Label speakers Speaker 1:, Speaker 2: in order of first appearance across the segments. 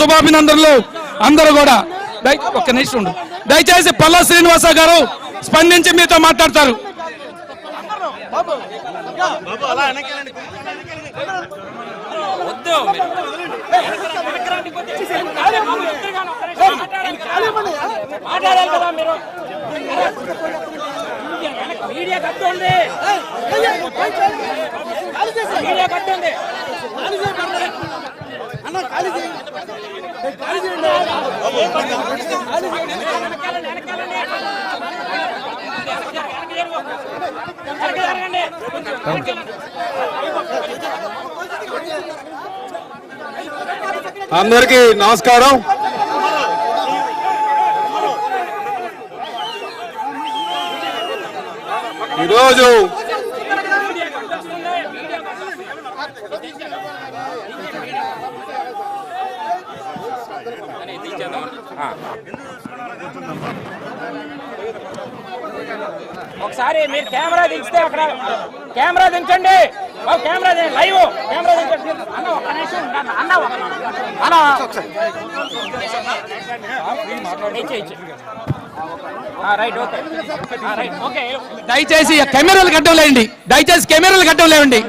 Speaker 1: శుభాభినందనలు అందరూ కూడా దయ- ఒక్క నిమిషం ఉండు దయచేసి పల్లా శ్రీనివాస గారు స్పందించి మీతో మాట్లాడతారు
Speaker 2: వద్దు మాట్లాడాలి
Speaker 3: అందరికీ నమస్కారం. ఈరోజు
Speaker 2: ఒకసారి మీరు కెమెరా దించితే అక్కడ కెమెరా దించండి. కెమెరా లైవ్ కెమెరా దించండి. అన్న ఒక్క నిమిషం. ఉండండి. అన్న ఒక్క అన్న. ఇచ్చి, ఇచ్చి. ఆ, రైట్ ఓకే. ఆ, రైట్ ఓకే.
Speaker 1: దయచేసి కెమెరాలు కట్టలేండి దయచేసి కెమెరాలు కట్టలేండి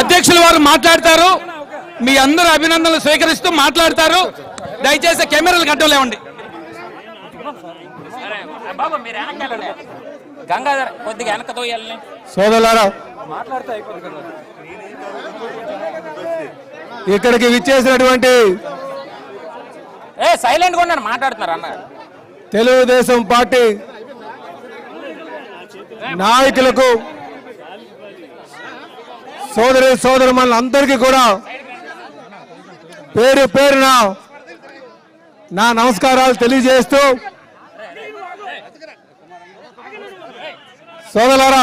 Speaker 1: అధ్యక్షుల వారు మాట్లాడతారు. మీ అందరూ అభినందనలు స్వీకరిస్తూ మాట్లాడతారు. దయచేసి కెమెరాలు కట్టలేవండి
Speaker 2: సరే బాబు మీరు వెనకాలండి గంగాధర్ కొద్దిగా వెనక తోయాలని.
Speaker 3: సోదరులారా ఇక్కడికి విచ్చేసినటువంటి
Speaker 2: ఏ సైలెంట్గా ఉన్నాను మాట్లాడుతున్నారు అన్న.
Speaker 3: తెలుగుదేశం పార్టీ నాయకులకు సోదరి సోదరు అందరికీ కూడా పేరు పేరున నా నమస్కారాలు తెలియజేస్తూ సోదరులారా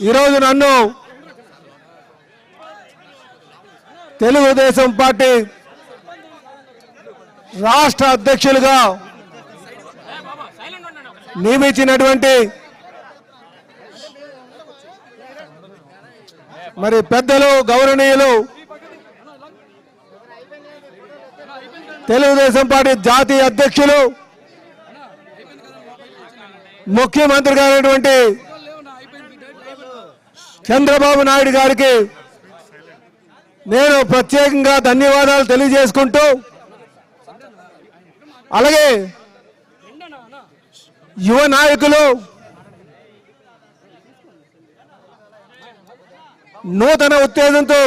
Speaker 3: ఈరోజు నన్ను తెలుగుదేశం పార్టీ రాష్ట్ర అధ్యక్షులుగా నియమించినటువంటి మరి పెద్దలు గౌరవనీయులు తెలుగుదేశం పార్టీ జాతీయ అధ్యక్షులు ముఖ్యమంత్రి గారైనటువంటి చంద్రబాబు నాయుడు గారికి నేను ప్రత్యేకంగా ధన్యవాదాలు తెలియజేసుకుంటూ అలాగే యువ నాయకులు నూతన ఉత్తేజంతో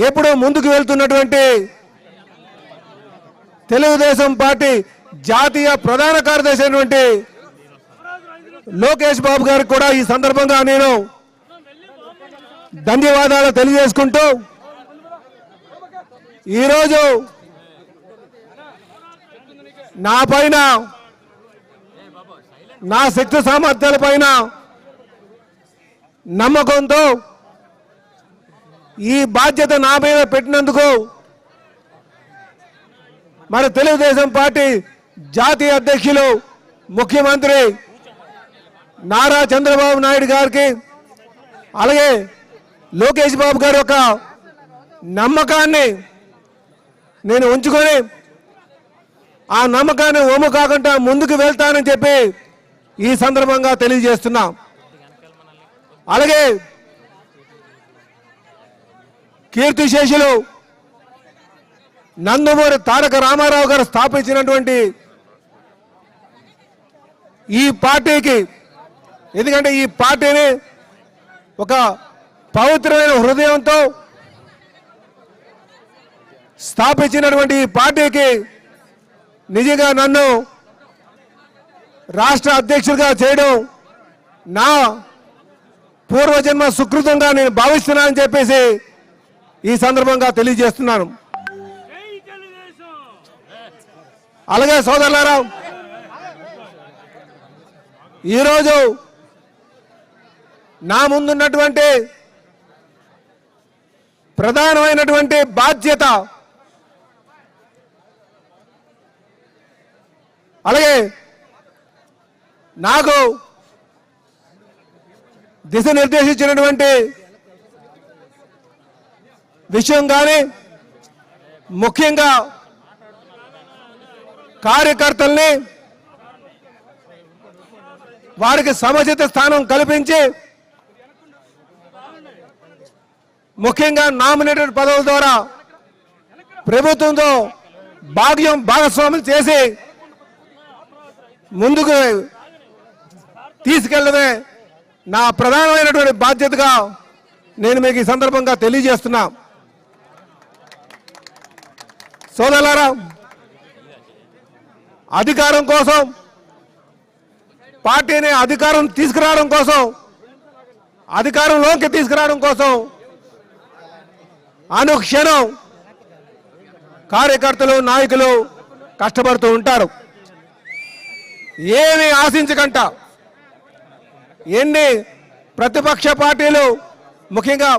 Speaker 3: ఎప్పుడూ ముందుకు వెళ్తున్నటువంటి తెలుగుదేశం పార్టీ జాతీయ ప్రధాన కార్యదర్శి అయినటువంటి లోకేష్ బాబు గారికి కూడా ఈ సందర్భంగా నేను ధన్యవాదాలు తెలియజేసుకుంటూ ఈరోజు నా పైన నా శక్తి సామర్థ్యాల పైన నమ్మకంతో ఈ బాధ్యత నా మీద పెట్టినందుకు మరి తెలుగుదేశం పార్టీ జాతీయ అధ్యక్షులు ముఖ్యమంత్రి నారా చంద్రబాబు నాయుడు గారికి అలాగే లోకేష్ బాబు గారి యొక్క నమ్మకాన్ని నేను ఉంచుకొని ఆ నమ్మకాన్ని ఓము కాకుండా ముందుకు వెళ్తానని చెప్పి ఈ సందర్భంగా తెలియజేస్తున్నా. అలాగే కీర్తిశేషులు నందమూరి తారక రామారావు గారు స్థాపించినటువంటి ఈ పార్టీకి ఎందుకంటే ఈ పార్టీని ఒక పవిత్రమైన హృదయంతో స్థాపించినటువంటి ఈ పార్టీకి నిజంగా నన్ను రాష్ట్ర అధ్యక్షుడిగా చేయడం నా పూర్వజన్మ సుకృతంగా నేను భావిస్తున్నానని చెప్పేసి ఈ సందర్భంగా తెలియజేస్తున్నాను. అలాగే సోదరులారా ఈరోజు నా ముందున్నటువంటి ప్రధానమైనటువంటి బాధ్యత అలాగే నాకు దిశ నిర్దేశించినటువంటి విషయం కానీ ముఖ్యంగా కార్యకర్తల్ని వారికి సముచిత స్థానం కల్పించి ముఖ్యంగా నామినేటెడ్ పదవుల ద్వారా ప్రభుత్వంతో భాగ్యం భాగస్వాములు చేసి ముందుకు తీసుకెళ్ళడమే నా ప్రధానమైనటువంటి బాధ్యతగా నేను మీకు ఈ సందర్భంగా తెలియజేస్తున్నా. సోదరులారా అధికారం కోసం పార్టీని అధికారం తీసుకురావడం కోసం అధికారంలోకి తీసుకురావడం కోసం అనుక్షణం కార్యకర్తలు నాయకులు కష్టపడుతూ ఉంటారు. ఏమి ఆశించకంట. ఎన్ని ప్రతిపక్ష పార్టీలు ముఖ్యంగా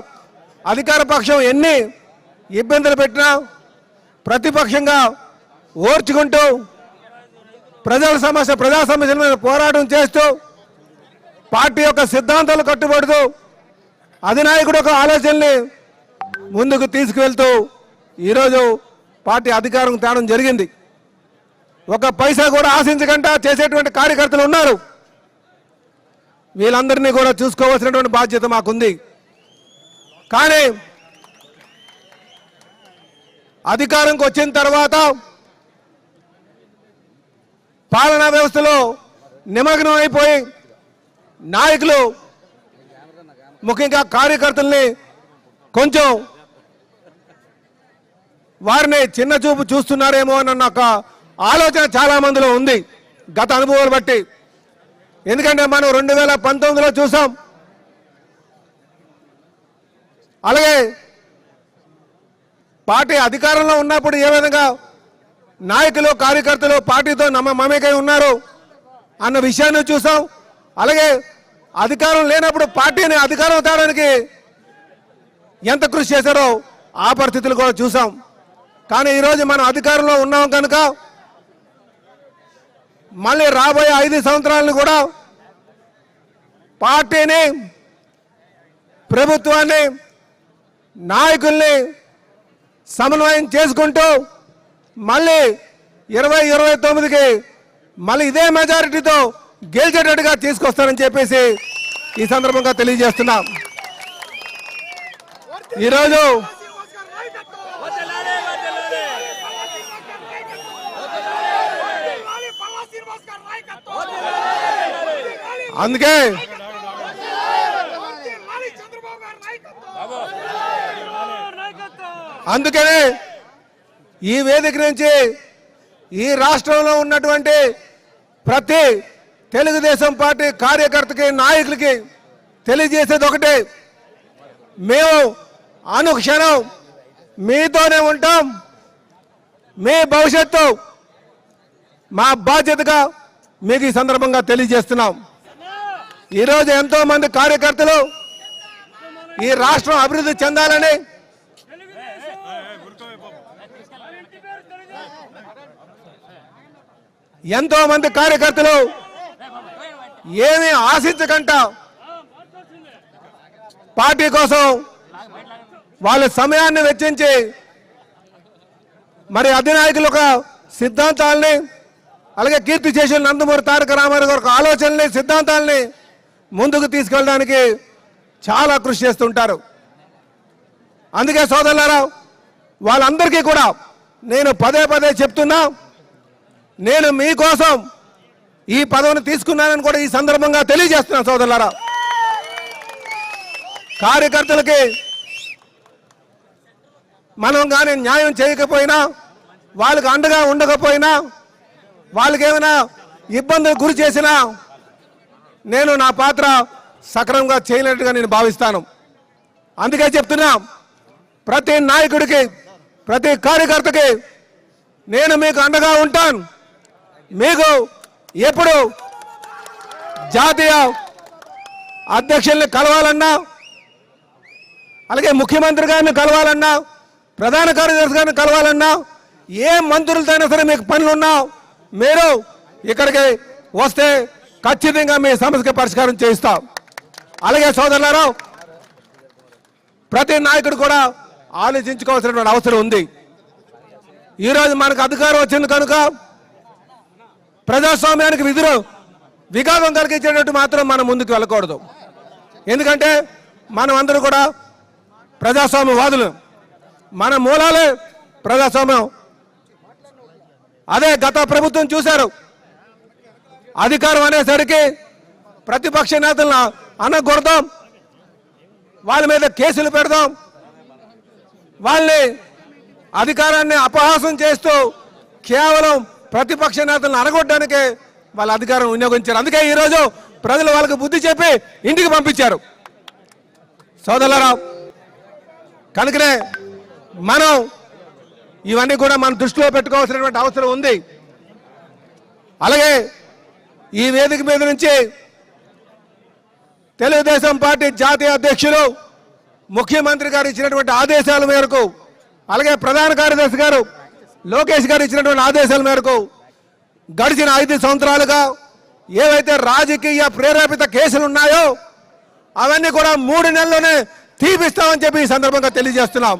Speaker 3: అధికార పక్షం ఎన్ని ఇబ్బందులు పెట్టినా ప్రతిపక్షంగా ఓర్చుకుంటూ ప్రజల సమస్య ప్రజా సమస్యల మీద పోరాటం చేస్తూ పార్టీ యొక్క సిద్ధాంతాలు కట్టుబడుతూ అధినాయకుడు యొక్క ఆలోచనల్ని ముందుకు తీసుకువెళ్తూ ఈరోజు పార్టీ అధికారం తేవడం జరిగింది. ఒక పైసా కూడా ఆశించకుండా చేసేటువంటి కార్యకర్తలు ఉన్నారు. వీళ్ళందరినీ కూడా చూసుకోవాల్సినటువంటి బాధ్యత మాకుంది. కానీ అధికారంకి వచ్చిన తర్వాత పాలనా వ్యవస్థలో నిమగ్నం అయిపోయి నాయకులు ముఖ్యంగా కార్యకర్తల్ని కొంచెం వారిని చిన్న చూపు చూస్తున్నారేమో అన్న ఒక ఆలోచన చాలా మందిలో ఉంది. గత అనుభవాలు బట్టి. ఎందుకంటే మనం రెండు వేల పంతొమ్మిదిలో చూసాం. అలాగే పార్టీ అధికారంలో ఉన్నప్పుడు ఏ విధంగా నాయకులు కార్యకర్తలు పార్టీతో నమ్మ మమేకై ఉన్నారు అన్న విషయాన్ని చూసాం. అలాగే అధికారం లేనప్పుడు పార్టీని అధికారం తేడానికి ఎంత కృషి చేశారో ఆ పరిస్థితులు కూడా చూసాం. కానీ ఈరోజు మనం అధికారంలో ఉన్నాం కనుక మళ్ళీ రాబోయే ఐదు సంవత్సరాలను కూడా పార్టీని ప్రభుత్వాన్ని నాయకుల్ని సమన్వయం చేసుకుంటూ మళ్ళీ ఇరవై ఇరవై తొమ్మిదికి మళ్ళీ ఇదే మెజారిటీతో గెలిచేటట్టుగా తీసుకొస్తారని చెప్పేసి ఈ సందర్భంగా తెలియజేస్తున్నాం. ఈరోజు అందుకే అందుకనే ఈ వేదిక నుంచి ఈ రాష్ట్రంలో ఉన్నటువంటి ప్రతి తెలుగుదేశం పార్టీ కార్యకర్తకి నాయకులకి తెలియజేసేది ఒకటే. మేము అనుక్షణం మీతోనే ఉంటాం. మీ భవిష్యత్తు మా బాధ్యతగా మీకు ఈ సందర్భంగా తెలియజేస్తున్నాం. ఈరోజు ఎంతో మంది కార్యకర్తలు ఈ రాష్ట్రం అభివృద్ధి చెందాలని ఎంతో మంది కార్యకర్తలు ఏమీ ఆశించకంట. పార్టీ కోసం వాళ్ళ సమయాన్ని వెచ్చించి మరి అధినాయకుల యొక్క సిద్ధాంతాలని అలాగే కీర్తి చేసిన నందమూరి తారక రామారావు గారి యొక్క ఆలోచనల్ని సిద్ధాంతాలని ముందుకు తీసుకెళ్ళడానికి చాలా కృషి చేస్తుంటారు. అందుకే సోదరులారా వాళ్ళందరికీ కూడా నేను పదే పదే చెప్తున్నా నేను మీకోసం ఈ పదవిని తీసుకున్నానని కూడా ఈ సందర్భంగా తెలియజేస్తున్నాను సోదరులారా. కార్యకర్తలకి మనం కానీ న్యాయం చేయకపోయినా వాళ్ళకి అండగా ఉండకపోయినా వాళ్ళకి ఏమైనా ఇబ్బందులు గురి చేసినా నేను నా పాత్ర సక్రమంగా చేయనట్టుగా నేను భావిస్తాను. అందుకే చెప్తున్నా ప్రతి నాయకుడికి ప్రతి కార్యకర్తకి నేను మీకు అండగా ఉంటాను. మీకు ఎప్పుడు జాతీయ అధ్యక్షుల్ని కలవాలన్నా అలాగే ముఖ్యమంత్రి గారిని కలవాలన్నా ప్రధాన కార్యదర్శి గారిని కలవాలన్నా ఏ మంత్రులతో అయినా సరే మీకు పనులు ఉన్నా మీరు ఇక్కడికి వస్తే ఖచ్చితంగా మీ సమస్యకి పరిష్కారం చేయిస్తాం. అలాగే సోదరులారా ప్రతి నాయకుడు కూడా ఆలోచించుకోవాల్సినటువంటి అవసరం ఉంది. ఈరోజు మనకు అధికారం వచ్చింది కనుక ప్రజాస్వామ్యానికి విధులు విఘాతం కలిగించేటట్టు మాత్రం మనం ముందుకు వెళ్ళకూడదు. ఎందుకంటే మనం అందరూ కూడా ప్రజాస్వామ్యవాదులు. మన మూలాలే ప్రజాస్వామ్యం. అదే గత ప్రభుత్వం చూశారు. అధికారం అనేసరికి ప్రతిపక్ష నేతలను అనగొడదాం వాళ్ళ మీద కేసులు పెడదాం. వాళ్ళని అధికారాన్ని అపహాసం చేస్తూ కేవలం ప్రతిపక్ష నేతలను అనగొట్టడానికే వాళ్ళ అధికారం వినియోగించారు. అందుకే ఈరోజు ప్రజలు వాళ్ళకి బుద్ధి చెప్పి ఇంటికి పంపించారు. సోదరులరావు కనుకనే మనం ఇవన్నీ కూడా మన దృష్టిలో పెట్టుకోవాల్సినటువంటి అవసరం ఉంది. అలాగే ఈ వేదిక మీద నుంచి తెలుగుదేశం పార్టీ జాతీయ అధ్యక్షులు ముఖ్యమంత్రి గారు ఇచ్చినటువంటి ఆదేశాల మేరకు అలాగే ప్రధాన కార్యదర్శి గారు లోకేష్ గారు ఇచ్చినటువంటి ఆదేశాల మేరకు గడిచిన ఐదు సంవత్సరాలుగా ఏవైతే రాజకీయ ప్రేరేపిత కేసులు ఉన్నాయో అవన్నీ కూడా మూడు నెలల్లోనే తీపిస్తామని చెప్పి ఈ సందర్భంగా తెలియజేస్తున్నాం.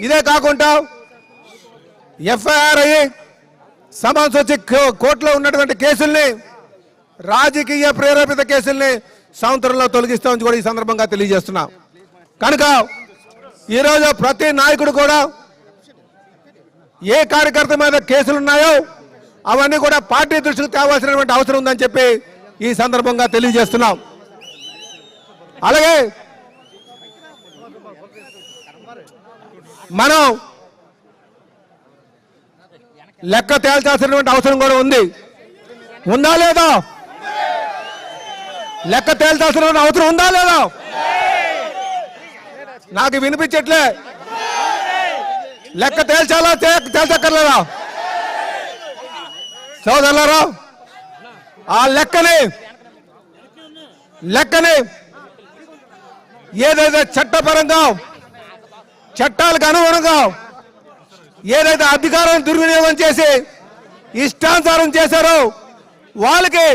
Speaker 3: ఇదే కాకుండా ఎఫ్ఐఆర్ అయ్యి సమన్స్ వచ్చి కో- కోర్టులో ఉన్నటువంటి కేసుల్ని రాజకీయ ప్రేరేపిత కేసుల్ని సంవత్సరంలో తొలగిస్తామని కూడా ఈ సందర్భంగా తెలియజేస్తున్నాం. కనుక ఈరోజు ప్రతి నాయకుడు కూడా ఏ కార్యకర్త మీద కేసులు ఉన్నాయో అవన్నీ కూడా పార్టీ దృష్టికి తేవాల్సినటువంటి అవసరం ఉందని చెప్పి ఈ సందర్భంగా తెలియజేస్తున్నాం. అలాగే మనం లెక్క తేల్చాల్సినటువంటి అవసరం కూడా ఉంది. ఉందా లేదా? లెక్క తేల్చాల్సిన అవసరం ఉందా లేదా? నాకు వినిపించట్లే. లెక్క తేల్చాలా? తేల్చక్కర్లేదా? సోదరులారా ఆ లెక్కని లెక్కని ఏదైతే చట్టపరంగా చట్టాలకు అనుగుణంగా ఏదైతే అధికారం దుర్వినియోగం చేసి ఇష్టానుసారం చేశారో వాళ్ళకి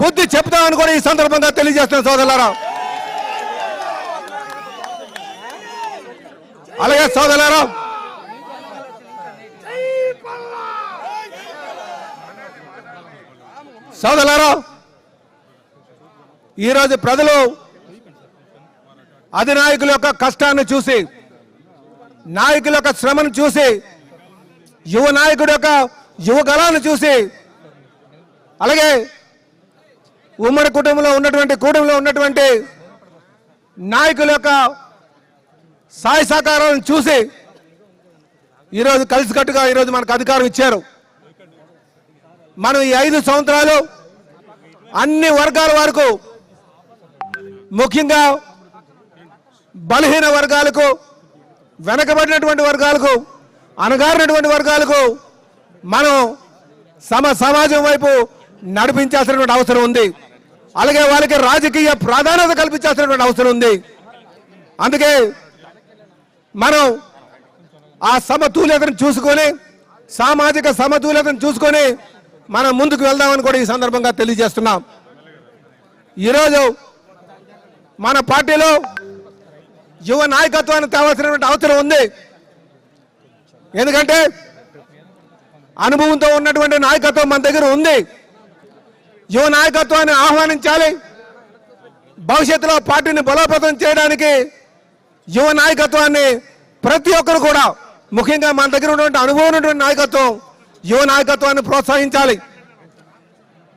Speaker 3: బుద్ధి చెప్తామని కూడా ఈ సందర్భంగా తెలియజేస్తున్న సోదరులారా. అలాగే సోదరులారా సోదరులారా ఈరోజు ప్రజలు అధినాయకుల యొక్క కష్టాన్ని చూసి నాయకుల యొక్క శ్రమను చూసి యువ నాయకుడి యొక్క యువ చూసి అలాగే ఉమ్మడి కుటుంబంలో ఉన్నటువంటి కూటమిలో ఉన్నటువంటి నాయకుల యొక్క సాయ సహకారాలను చూసి ఈరోజు కలిసికట్టుగా ఈరోజు మనకు అధికారం ఇచ్చారు. మనం ఈ ఐదు సంవత్సరాలు అన్ని వర్గాల వరకు ముఖ్యంగా బలహీన వర్గాలకు వెనకబడినటువంటి వర్గాలకు అనగారినటువంటి వర్గాలకు మనం సమ సమాజం వైపు నడిపించాల్సినటువంటి అవసరం ఉంది. అలాగే వాళ్ళకి రాజకీయ ప్రాధాన్యత కల్పించాల్సినటువంటి అవసరం ఉంది. అందుకే మనం ఆ సమతుల్యతను చూసుకొని సామాజిక సమతుల్యతను చూసుకొని మనం ముందుకు వెళ్దామని కూడా ఈ సందర్భంగా తెలియజేస్తున్నాం. ఈరోజు మన పార్టీలో యువ నాయకత్వాన్ని తేవాల్సినటువంటి అవసరం ఉంది. ఎందుకంటే అనుభవంతో ఉన్నటువంటి నాయకత్వం మన దగ్గర ఉంది. యువ నాయకత్వాన్ని ఆహ్వానించాలి. భవిష్యత్తులో పార్టీని బలోపేతం చేయడానికి యువ నాయకత్వాన్ని ప్రతి ఒక్కరు కూడా ముఖ్యంగా మన దగ్గర ఉన్నటువంటి అనుభవం ఉన్నటువంటి నాయకత్వం యువ నాయకత్వాన్ని ప్రోత్సహించాలి.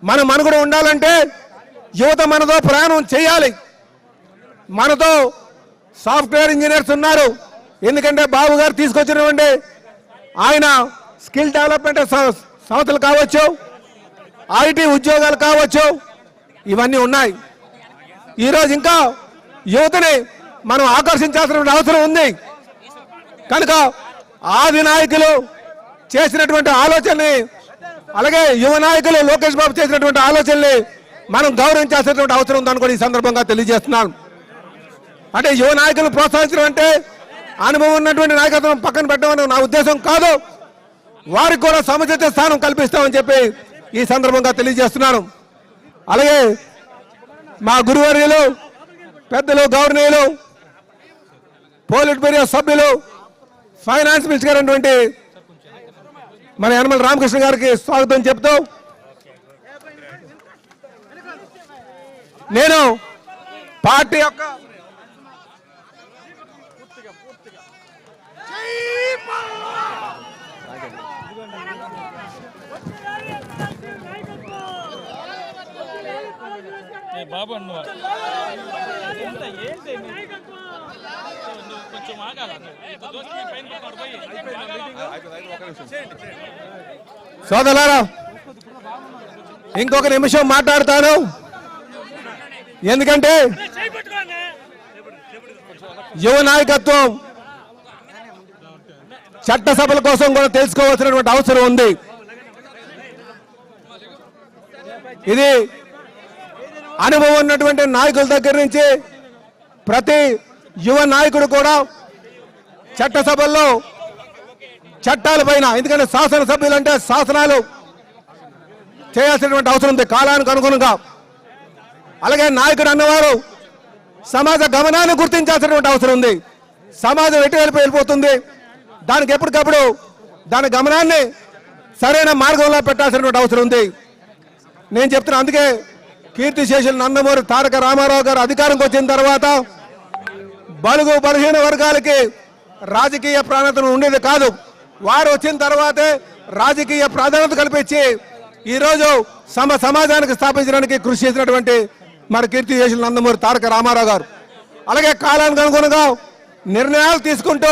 Speaker 3: మన మనుగడ ఉండాలంటే యువత మనతో ప్రయాణం చేయాలి. మనతో సాఫ్ట్వేర్ ఇంజనీర్స్ ఉన్నారు. ఎందుకంటే బాబు గారు తీసుకొచ్చినటువంటి ఆయన స్కిల్ డెవలప్మెంట్ సంస్థలు కావచ్చు ఐటీ ఉద్యోగాలు కావచ్చు ఇవన్నీ ఉన్నాయి. ఈరోజు ఇంకా యువతని మనం ఆకర్షించాల్సిన అవసరం ఉంది. కనుక ఆది నాయకులు చేసినటువంటి ఆలోచనని అలాగే యువ నాయకులు లోకేష్ బాబు చేసినటువంటి ఆలోచనని మనం గౌరవించాల్సినటువంటి అవసరం ఉందని కూడా ఈ సందర్భంగా తెలియజేస్తున్నాను అంటే యువ నాయకులు ప్రోత్సహించడం అంటే అనుభవం ఉన్నటువంటి నాయకత్వం పక్కన పెట్టడం నా ఉద్దేశం కాదు. వారికి కూడా సముచిత స్థానం కల్పిస్తామని చెప్పి ఈ సందర్భంగా తెలియజేస్తున్నాను. అలాగే మా గురువర్యులు పెద్దలు గవర్నీయులు పోలిట్ బ్యూరో సభ్యులు ఫైనాన్స్ మినిస్టర్ అయినటువంటి మన యనమల రామకృష్ణ గారికి స్వాగతం చెప్తూ నేను పార్టీ యొక్క
Speaker 4: బాబు అన్న. కొంచెం
Speaker 3: సోదరులారా ఇంకొక నిమిషం మాట్లాడతాను. ఎందుకంటే యువ నాయకత్వం చట్టసభల కోసం కూడా తెలుసుకోవాల్సినటువంటి అవసరం ఉంది. ఇది అనుభవం ఉన్నటువంటి నాయకుల దగ్గర నుంచి ప్రతి యువ నాయకుడు కూడా చట్టసభల్లో చట్టాల పైన ఎందుకంటే శాసనసభ్యులు అంటే శాసనాలు చేయాల్సినటువంటి అవసరం ఉంది. కాలానికి అనుగుణంగా. అలాగే నాయకుడు అన్నవారు సమాజ గమనాన్ని గుర్తించాల్సినటువంటి అవసరం ఉంది. సమాజం ఎటువైపు వెళ్ళిపోతుంది? దానికి ఎప్పటికప్పుడు దాని గమనాన్ని సరైన మార్గంలో పెట్టాల్సినటువంటి అవసరం ఉంది. నేను చెప్తున్నా అందుకే కీర్తి శేషులు నందమూరి తారక రామారావు గారు అధికారంకి వచ్చిన తర్వాత బలుగు బలహీన వర్గాలకి రాజకీయ ప్రాధాన్యత ఉండేది కాదు. వారు వచ్చిన తర్వాతే రాజకీయ ప్రాధాన్యత కల్పించి ఈరోజు సమ సమాజానికి స్థాపించడానికి కృషి చేసినటువంటి మరి కీర్తి చేసిన నందమూరి తారక రామారావు గారు. అలాగే కాలానికి అనుగుణంగా నిర్ణయాలు తీసుకుంటూ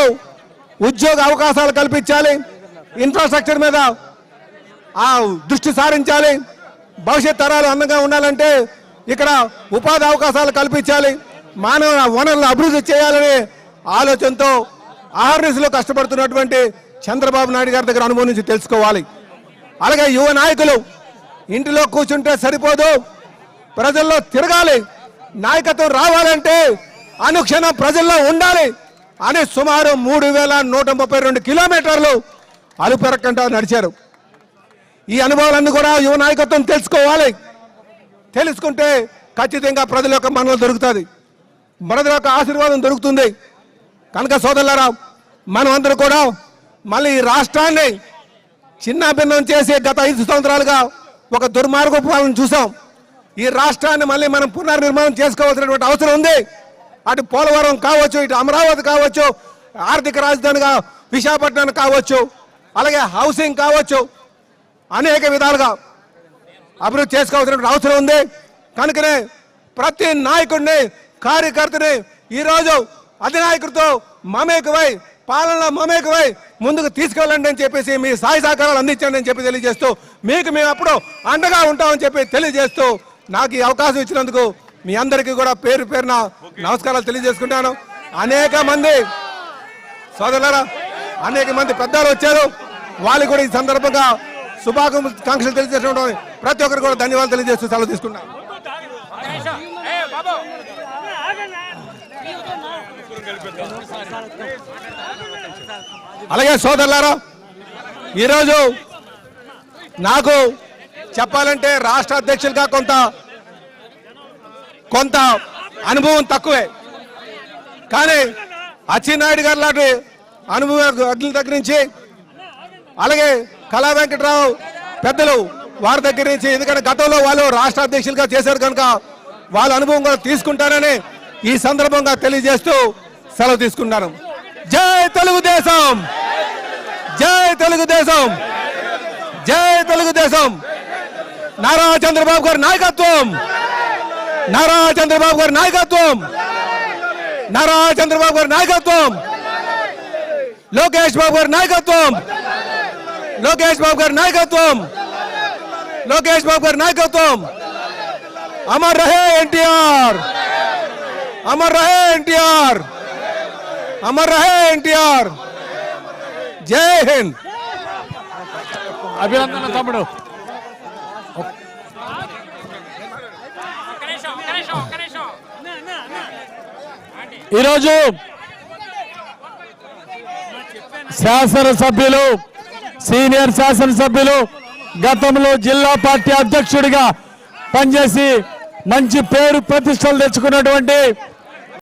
Speaker 3: ఉద్యోగ అవకాశాలు కల్పించాలి ఇన్ఫ్రాస్ట్రక్చర్ మీద ఆ దృష్టి సారించాలి భవిష్యత్ తరాలు అందంగా ఉండాలంటే ఇక్కడ ఉపాధి అవకాశాలు కల్పించాలి మానవ వనరులను అభివృద్ధి చేయాలనే ఆలోచనతో ఆర్ఎస్లో కష్టపడుతున్నటువంటి చంద్రబాబు నాయుడు గారి దగ్గర అనుభవం నుంచి తెలుసుకోవాలి. అలాగే యువ నాయకులు ఇంటిలో కూర్చుంటే సరిపోదు. ప్రజల్లో తిరగాలి. నాయకత్వం రావాలంటే అనుక్షణం ప్రజల్లో ఉండాలి అని సుమారు మూడు వేల నూట ముప్పై రెండు కిలోమీటర్లు అలుపెరక్కంటా నడిచారు. ఈ అనుభవాలన్నీ కూడా యువ నాయకత్వం తెలుసుకోవాలి. తెలుసుకుంటే ఖచ్చితంగా ప్రజల యొక్క మనలో దొరుకుతుంది. మన యొక్క ఆశీర్వాదం దొరుకుతుంది. కనుక సోదరులారా మనం అందరూ కూడా మళ్ళీ ఈ రాష్ట్రాన్ని చిన్న భిన్నం చేసి గత ఐదు సంవత్సరాలుగా ఒక దుర్మార్గ పాలన చూసాం. ఈ రాష్ట్రాన్ని మళ్ళీ మనం పునర్నిర్మాణం చేసుకోవాల్సినటువంటి అవసరం ఉంది. అటు పోలవరం కావచ్చు ఇటు అమరావతి కావచ్చు ఆర్థిక రాజధానిగా విశాఖపట్నం కావచ్చు అలాగే హౌసింగ్ కావచ్చు అనేక విధాలుగా అభివృద్ధి చేసుకోవాల్సినటువంటి అవసరం ఉంది. కనుకనే ప్రతి నాయకుడిని కార్యకర్తని ఈరోజు అధినాయకుడితో మమేకమై పాలనలో మమేకమై ముందుకు తీసుకెళ్ళండి అని చెప్పేసి మీ సాయి సహకారాలు అందించండి అని చెప్పి తెలియజేస్తూ మీకు మేము అప్పుడు అండగా ఉంటామని చెప్పి తెలియజేస్తూ నాకు ఈ అవకాశం ఇచ్చినందుకు మీ అందరికీ కూడా పేరు పేరున నమస్కారాలు తెలియజేసుకుంటాను. అనేక మంది సోదరులరా అనేక మంది పెద్దలు వచ్చారు. వాళ్ళకి కూడా ఈ సందర్భంగా శుభాకాంక్షలు తెలియజేసిన ప్రతి ఒక్కరు కూడా ధన్యవాదాలు తెలియజేస్తూ సెలవు తీసుకున్నాను అలాగే సోదరులారా ఈరోజు నాకు చెప్పాలంటే రాష్ట్ర అధ్యక్షులుగా కొంత కొంత అనుభవం తక్కువే. కానీ అచ్చినాయుడు గారు లాంటి అనుభవం అగ్ని దగ్గర నుంచి అలాగే కళా వెంకటరావు పెద్దలు వారి దగ్గర నుంచి ఎందుకంటే గతంలో వాళ్ళు రాష్ట్ర అధ్యక్షులుగా చేశారు కనుక వాళ్ళ అనుభవం కూడా తీసుకుంటారని ఈ సందర్భంగా తెలియజేస్తూ సెలవు తీసుకున్నాను జై తెలుగుదేశం! జై తెలుగుదేశం! జై తెలుగుదేశం! నారా చంద్రబాబు గారి నాయకత్వం! నారా చంద్రబాబు గారి నాయకత్వం! నారా చంద్రబాబు గారి నాయకత్వం! లోకేష్ బాబు గారి నాయకత్వం! లోకేష్ బాబు గారి నాయకత్వం! లోకేష్ బాబు గారి నాయకత్వం! అమర్ రహే ఎన్టీఆర్! అమర్ రహే ఎన్టీఆర్! అమర్ రహే ఎన్టీఆర్ జై హింద్
Speaker 5: అభినందన తమ్ముడు. ఈరోజు శాసనసభ్యులు సీనియర్ శాసనసభ్యులు గతంలో జిల్లా పార్టీ అధ్యక్షుడిగా పనిచేసి మంచి పేరు ప్రతిష్టలు తెచ్చుకున్నటువంటి